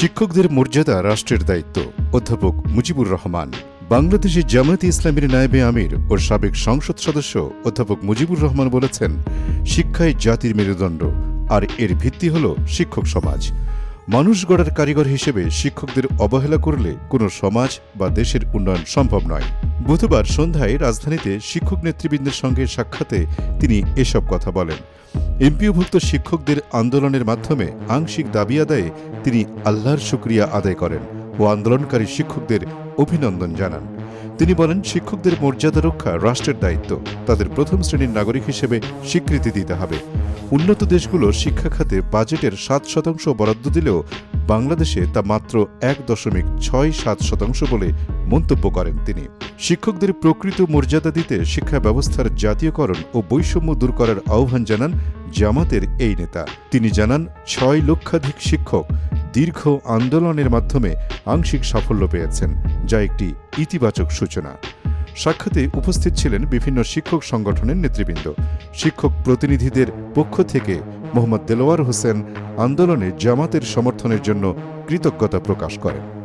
শিক্ষকদের মর্যাদা রাষ্ট্রের দায়িত্ব। অধ্যাপক মুজিবুর রহমান বাংলাদেশের জামায়াতে ইসলামীর নায়েবে আমির ও সাবেক সংসদ সদস্য অধ্যাপক মুজিবুর রহমান বলেছেন, শিক্ষাই জাতির মেরুদণ্ড, আর এর ভিত্তি হল শিক্ষক সমাজ। মানুষ গড়ার কারিগর হিসেবে শিক্ষকদের অবহেলা করলে কোনো সমাজ বা দেশের উন্নয়ন সম্ভব নয়। বুধবার সন্ধ্যায় রাজধানীতে শিক্ষক নেতৃবৃন্দের সঙ্গে সাক্ষাতে তিনি এসব কথা বলেন। এমপিওভুক্ত শিক্ষকদের আন্দোলনের মাধ্যমে আংশিক দাবি আদায়ে তিনি আল্লাহর শুক্রিয়া আদায় করেন ও আন্দোলনকারী শিক্ষকদের অভিনন্দন জানান। তিনি বলেন, শিক্ষকদের মর্যাদা রক্ষা রাষ্ট্রের দায়িত্ব। তাদের প্রথম শ্রেণির নাগরিক হিসেবে স্বীকৃতি দিতে হবে। উন্নত দেশগুলো শিক্ষা খাতে বাজেটের সাত শতাংশ বরাদ্দ দিলেও বাংলাদেশে তা মাত্র এক দশমিক ছয় সাত শতাংশ বলে মন্তব্য করেন তিনি। শিক্ষকদের প্রকৃত মর্যাদা দিতে শিক্ষা ব্যবস্থার জাতীয়করণ ও বৈষম্য দূর করার আহ্বান জানান জামাতের এই নেতা। তিনি জানান, ছয় লক্ষাধিক শিক্ষক দীর্ঘ আন্দোলনের মাধ্যমে আংশিক সাফল্য পেয়েছেন, যা একটি ইতিবাচক সূচনা। সাক্ষাতে উপস্থিত ছিলেন বিভিন্ন শিক্ষক সংগঠনের নেতৃবৃন্দ। শিক্ষক প্রতিনিধিদের পক্ষ থেকে মোহাম্মদ দেলোয়ার হোসেন আন্দোলনে জামাতের সমর্থনের জন্য কৃতজ্ঞতা প্রকাশ করেন।